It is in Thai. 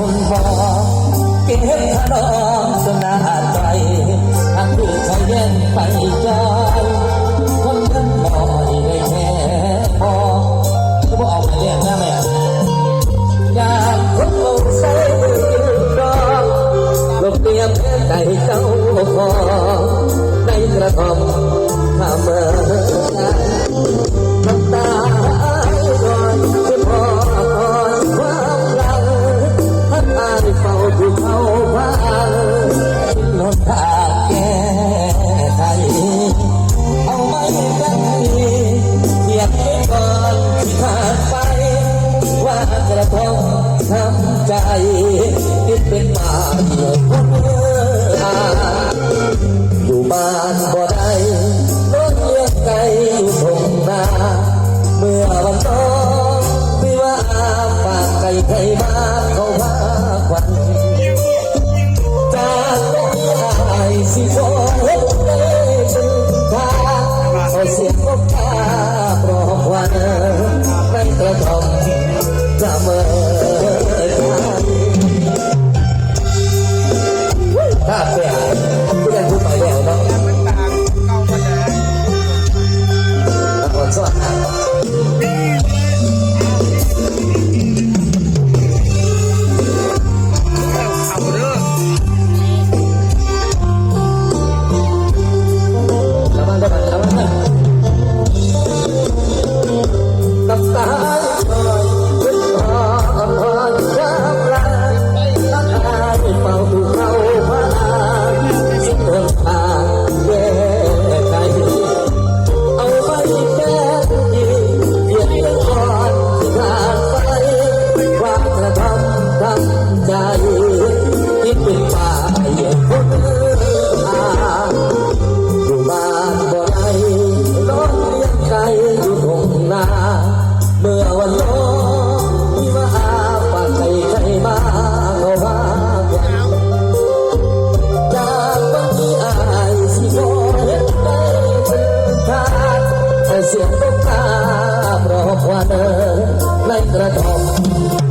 คนบอกเก็บขนมจนาใจทั้งที่เขาแย่งไปจอยคนนั้นบ่อยได้แค่พอก็บอกออกมาเรียกหน้าแม่อยากคนเอาใส่ดอกลบเตรียมแค่ใจเจ้าพอในกระทอมข้าเมื่อากระทงทำใจคิดเป็นบาปคนเมื่ออยู่บ้านบ่ได้รถเลี้ยงไก่อยู่ตรงนาเมื่อวันน้อ มื่อกันถ้าเปลี่ยนผู้ใดผู้ไปแล้วเนาะนครสวรรค์ เสียงตุ๊กตาเพบอกว่าเดินในกระทอม